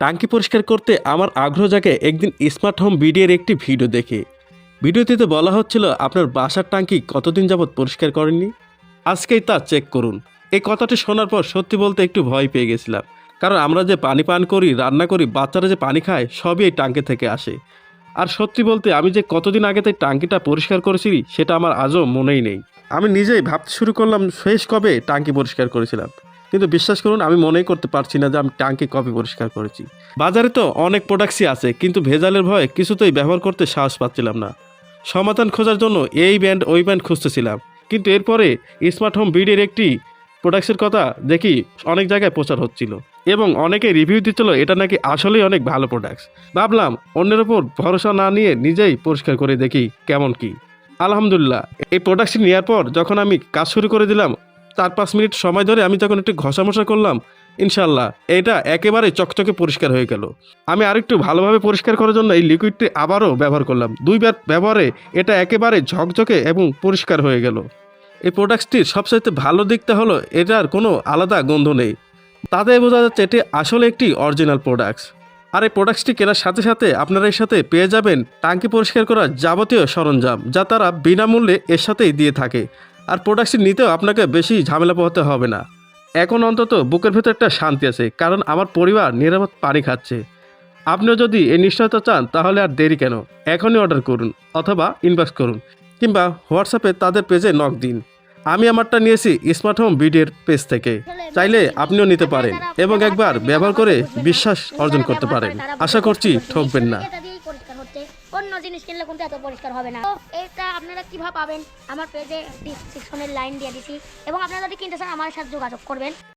টাঙ্কি পরিষ্কার করতে আমার আগ্রহ জাগে একদিন স্মার্ট হোম বিডিএর একটি ভিডিও দেখে। ভিডিওটিতে বলা হচ্ছিল, আপনার বাসার টাঙ্কি কতদিন যাবৎ পরিষ্কার করেননি? আজকেই তা চেক করুন। এই কথাটি শোনার পর সত্যি বলতে একটু ভয় পেয়ে গেছিলাম। কারণ আমরা যে পানি পান করি, রান্না করি, বাচ্চারা যে পানি খায়, সবই এই টাঙ্কি থেকে আসে। আর সত্যি বলতে, আমি যে কতদিন আগে তাই টাঙ্কিটা পরিষ্কার করেছি সেটা আমার আজও মনেই নেই। আমি নিজেই ভাবতে শুরু করলাম, শেষ কবে টাঙ্কি পরিষ্কার করেছিলাম। কিন্তু বিশ্বাস করুন, আমি মনেই করতে পারছি না যে আমি টাঙ্কি কবে পরিষ্কার করেছি। বাজারে তো অনেক প্রোডাক্টসই আছে, কিন্তু ভেজালের ভয়ে কিছুতেই ব্যবহার করতে সাহস পাচ্ছিলাম না। সমাধান খোঁজার জন্য এই ব্যান্ড, ওই ব্যান্ড খুঁজতেছিলাম। কিন্তু এরপরে স্মার্ট হোম বিডের একটি প্রোডাক্টসের কথা দেখি অনেক জায়গায় প্রচার হচ্ছিল। এবং অনেকে রিভিউ দিচ্ছিল, এটা নাকি আসলেই অনেক ভালো প্রোডাক্টস ভাবলাম, অন্যের ওপর ভরসা না নিয়ে নিজেই পরিষ্কার করে দেখি কেমন কি। আলহামদুলিল্লাহ, এই প্রোডাক্টটি নেওয়ার পর যখন আমি কাজ শুরু করে দিলাম চার পাঁচ মিনিট সময় ধরে আমি যখন একটু ঘষা মশা করলাম ইনশাল্লাহ এটা একেবারে চকচকে পরিষ্কার হয়ে গেল। আমি আরেকটু ভালোভাবে পরিষ্কার করার জন্য এই লিকুইডটি আবারও ব্যবহার করলাম। দুইবার ব্যবহারে এটা একেবারে ঝকঝকে এবং পরিষ্কার হয়ে গেল। এই প্রোডাক্টটির সবচাইতে ভালো দিকটা হলো, এটার কোনো আলাদা গন্ধ নেই। তাতে বোঝা যাচ্ছে এটি আসলে একটি অরিজিনাল প্রোডাক্টস আর এই প্রোডাক্টসটি কেনার সাথে সাথে আপনারা এর সাথে পেয়ে যাবেন টাঙ্কি পরিষ্কার করার যাবতীয় সরঞ্জাম, যা তারা বিনামূল্যে এর সাথেই দিয়ে থাকে। আর প্রোডাক্টটি নিতেও আপনাকে বেশি ঝামেলা পোহাতে হবে না। এখন অন্তত বুকের ভেতর একটা শান্তি আছে, কারণ আমার পরিবার নিরাপদ পানি খাচ্ছে। আপনিও যদি এই নিশ্চয়তা চান, তাহলে আর দেরি কেন? এখনই অর্ডার করুন, অথবা ইনবক্স করুন, কিংবা হোয়াটসঅ্যাপে তাদের পেজে নক দিন। আমি আমারটা নিয়েছি স্মার্ট হোম বিডির পেজ থেকে। চাইলে আপনিও নিতে পারেন এবং একবার ব্যবহার করে বিশ্বাস অর্জন করতে পারেন। আশা করছি ঠকবেন না। জিনিস কিনলে কিন্তু এত পরিষ্কার হবে না। তো এটা আপনারা কীভাবে পাবেন? আমার পেজে ডিসক্রিপশনের লাইন দিয়ে দিছি। এবং আপনারা যদি কিনতে চান, আমার সাথে যোগাযোগ করবেন।